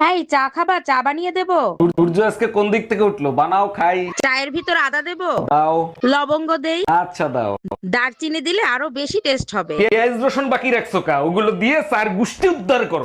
হ্যাঁ চা খাবা? চা বানিয়ে দেবো? সূর্য আজকে কোন দিক থেকে উঠল? বানাও খাই। চায়ের ভিতর আদা দেবো? দাও। লবঙ্গ দেই? আচ্ছা দাও। দারচিনি দিলে আরও বেশি টেস্ট হবে। পেঁয়াজ রসুন বাকি রাখছো কা? ওগুলো দিয়ে স্যার গুষ্টি উদ্ধার করো।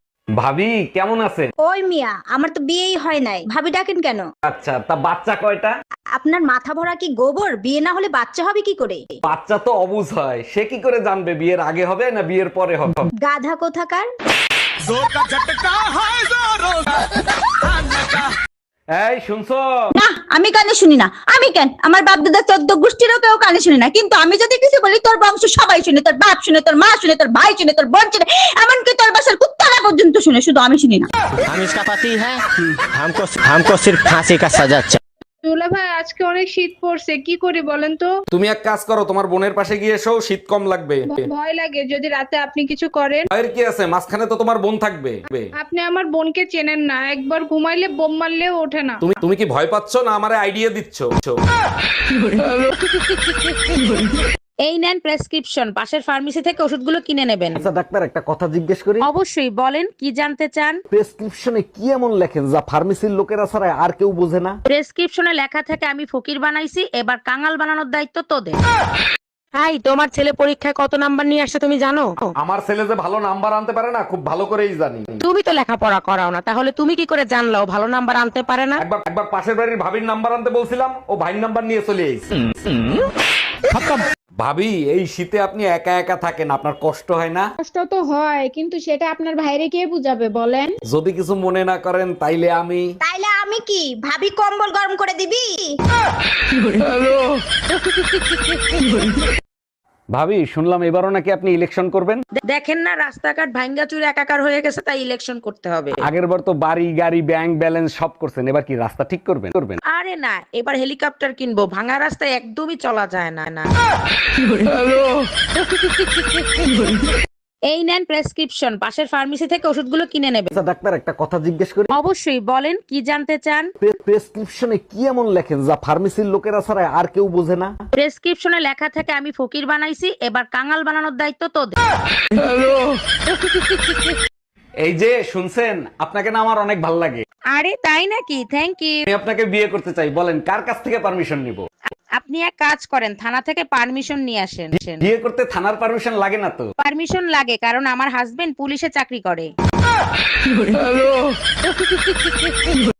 ভাবি কেমন আছেন? ওই মিয়া আমার তো বিয়েই হয় নাই। ভাবি ডাকেন কেন? আচ্ছা তা বাচ্চা কয়টা? আপনার মাথা ভরা কি গোবর? বিয়ে না হলে বাচ্চা হবে কি করে? বাচ্চা তো অবুঝ হয়। সে কি করে জানবে বিয়ের আগে হবে না বিয়ের পরে হবে? গাধা কোথাকার? এই শুনছো? না আমি কানে শুনি না। আমি কেন? আমার বাপ দাদা চোদ্দ গোষ্ঠীরও কেউ কানে শুনি না। কিন্তু আমি যদি কিছু বলি তোর বংশ সবাই শুনে তোর বাপ শুনে তোর মা শুনে তোর ভাই শুনে তোর বোন শুনে এমনকি তোর বাসার পর্যন্ত শুনে শুধু আমি শুনি না हम इसका पति है हमको हमको सिर्फ फांसी का सजा चाहिए দুলা ভাই আজকে অনেক শীত পড়ছে কি করি বলেন তো তুমি এক কাজ করো তোমার বোনের পাশে গিয়ে এসো শীত কম লাগবে ভয় লাগে যদি রাতে আপনি কিছু করেন ভয়ের কি আছে মাঝখানে তো তোমার বোন থাকবে আপনি আমার বোনকে চেনেন না একবার ঘুমাইলে বোম মারলেও ওঠে না তুমি তুমি কি ভয় পাচ্ছ না আমারে আইডিয়া দিচ্ছ এই নেন প্রেসক্রিপশন পাশের ফার্মেসি থেকে ওষুধগুলো কিনে নেবেন। আচ্ছা ডাক্তার একটা কথা জিজ্ঞেস করি। অবশ্যই বলেন কি জানতে চান? প্রেসক্রিপশনে কি এমন লেখেন যা ফার্মেসির লোকেরা ছাড়া আর কেউ বোঝে না? প্রেসক্রিপশনে লেখা থাকে আমি ফকির বানাইছি এবার কাঙাল বানানোর দায়িত্ব তোদের। হাই তোমার ছেলে পরীক্ষায় কত নাম্বার নিয়ে আসছে তুমি জানো? আমার ছেলে যে ভালো নাম্বার আনতে পারে না খুব ভালো করেই জানি। তুমি তো লেখাপড়া করাও না তাহলে তুমি কি করে জানলো ও ভালো নাম্বার আনতে পারে না? একবার একবার পাশের বাড়ির ভাবির নাম্বার আনতে বলছিলাম ও ভাইয়ের নাম্বার নিয়ে চলে এসেছি। ভাবি এই শীতে আপনি একা একা থাকেন আপনার কষ্ট হয় না? কষ্ট তো হয় কিন্তু সেটা আপনার ভাইরে কে বুঝাবে বলেন। যদি কিছু মনে না করেন তাইলে আমি তাইলে আমি কি? ভাবি কম্বল গরম করে দিবি? ভাবি শুনলাম এবারও নাকি আপনি ইলেকশন করবেন। দেখেন না রাস্তাঘাট ভাঙ্গা চুরে একাকার হয়ে গেছে তাই ইলেকশন করতে হবে। আগের বার তো বাড়ি গাড়ি ব্যাংক ব্যালেন্স সব করছেন এবার কি রাস্তা ঠিক করবেন? করবেন। আরে না এবার হেলিকপ্টার কিনবো ভাঙা রাস্তায় একদমই চলা যায় না না। এই নেন প্রেসক্রিপশন পাশের ফার্মেসি থেকে ওষুধগুলো কিনে নেবেন আচ্ছা ডাক্তার একটা কথা জিজ্ঞেস করি। অবশ্যই বলেন কি জানতে চান? প্রেসক্রিপশনে কি এমন লেখেন যা ফার্মেসির লোকেরা ছাড়া আর কেউ বোঝে না? প্রেসক্রিপশনে লেখা থাকে আমি ফকির বানাইছি এবার কাঙাল বানানোর দায়িত্ব তোদের। এই যে শুনছেন আপনাকে না আমার অনেক ভালো লাগে। আরে তাই নাকি? থ্যাংক ইউ আমি আপনাকে বিয়ে করতে চাই বলেন কার কাছ থেকে পারমিশন নিব? আপনি এক কাজ করেন থানা থেকে পারমিশন নিয়ে আসেন। বিয়ে করতে থানার পারমিশন লাগে না তো? পারমিশন লাগে কারণ আমার হাজবেন্ড পুলিশে চাকরি করে।